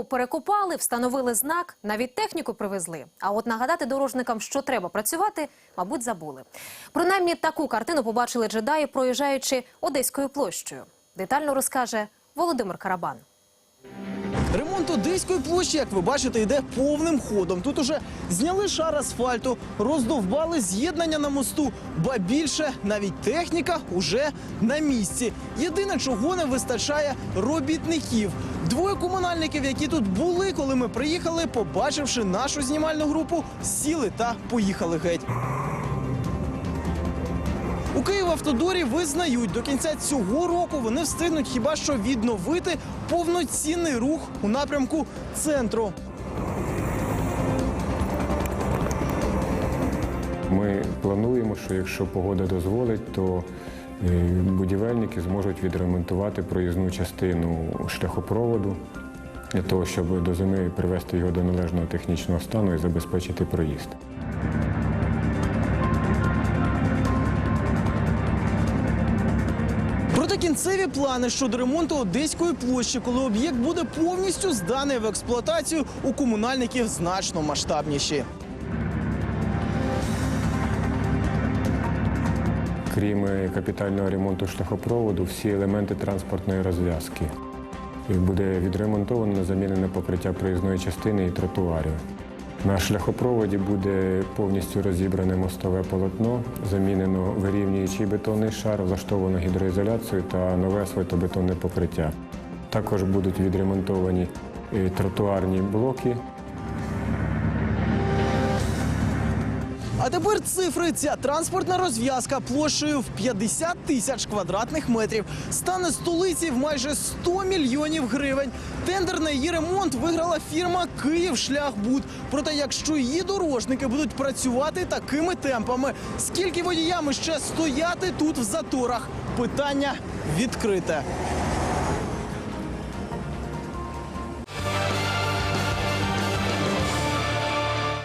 дорогу перекопали, встановили знак, навіть техніку привезли. А от нагадати дорожникам, що треба працювати, мабуть, забули. Принаймні таку картину побачили джедаї, проїжджаючи Одеською площею. Детально розкаже Володимир Карабан. Ремонт Одеської площі, як ви бачите, йде повним ходом. Тут уже зняли шар асфальту, роздовбали з'єднання на мосту, ба більше навіть техніка уже на місці. Єдине, чого не вистачає робітників. Двоє комунальників, які тут були, коли ми приїхали, побачивши нашу знімальну групу, сіли та поїхали геть. У Київавтодорі визнають, до кінця цього року вони встигнуть хіба що відновити повноцінний рух у напрямку центру. Ми плануємо, що якщо погода дозволить, то е, будівельники зможуть відремонтувати проїзну частину шляхопроводу для того, щоб до зими привести його до належного технічного стану і забезпечити проїзд. Проте кінцеві плани щодо ремонту Одеської площі, коли об'єкт буде повністю зданий в експлуатацію, у комунальників значно масштабніші. Крім е, капітального ремонту шляхопроводу, всі елементи транспортної розв'язки. І Буде відремонтовано замінене покриття проїзної частини і тротуарів. На шляхопроводі буде повністю розібране мостове полотно, замінено вирівнюючий бетонний шар, влаштовано гідроізоляцію та нове асфальтобетонне покриття. Також будуть відремонтовані е, тротуарні блоки А тепер цифри. Ця транспортна розв'язка площею в 50 тисяч квадратних метрів стане столиці в майже 100 мільйонів гривень. Тендер на її ремонт виграла фірма «Київшляхбуд». Проте, якщо її дорожники будуть працювати такими темпами, скільки водіями ще стояти тут в заторах? Питання відкрите.